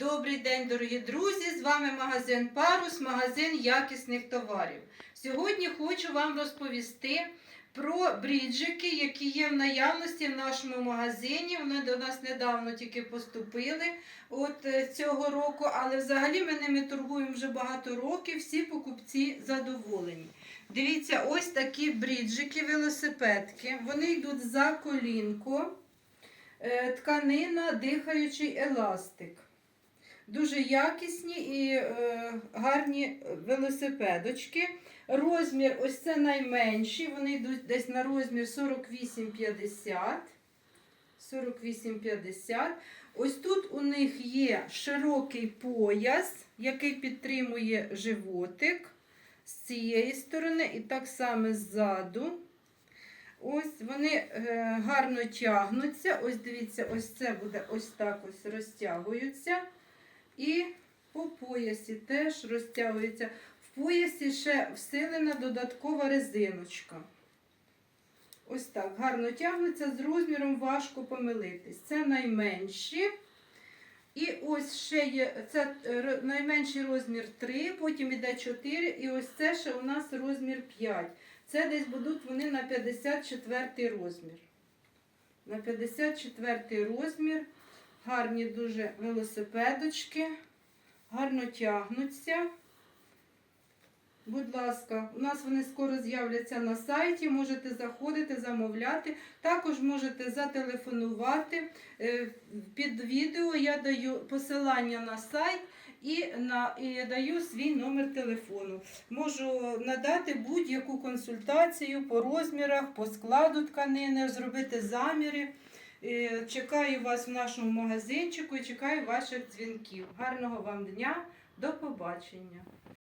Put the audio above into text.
Добрий день, дорогі друзі! З вами магазин Парус, магазин якісних товарів. Сьогодні хочу вам розповісти про бріджики, які є в наявності в нашому магазині. Вони до нас недавно тільки поступили от е, цього року, але взагалі ми ними торгуємо вже багато років. Всі покупці задоволені. Дивіться, ось такі бріджики, велосипедки. Вони йдуть за колінко. Е, Тканина, дихаючий еластик. Дуже якісні і е, гарні велосипедочки. Розмір, ось це найменші, вони йдуть десь на розмір 48-50. 48-50. Ось тут у них є широкий пояс, який підтримує животик з цієї сторони і так само ззаду. Ось вони е, гарно тягнуться. Ось дивіться, ось це буде ось так ось розтягуються. І по поясі теж розтягується. В поясі ще всилена додаткова резиночка. Ось так, гарно тягнуться, з розміром важко помилитись. Це найменші. І ось ще є це е, найменший розмір 3, потім іде 4, і ось це ще у нас розмір 5. Це десь будуть вони на 54 розмір. На 54 розмір. Гарні дуже велосипедочки, гарно тягнуться. Будь ласка, у нас вони скоро з'являться на сайті. Можете заходити, замовляти. Також можете зателефонувати. Е, Під відео я даю посилання на сайт і, на, і даю свій номер телефону. Можу надати будь-яку консультацію по розмірах, по складу тканини, зробити заміри. Е, Чекаю вас в нашому магазинчику і чекаю ваших дзвінків. Гарного вам дня, до побачення!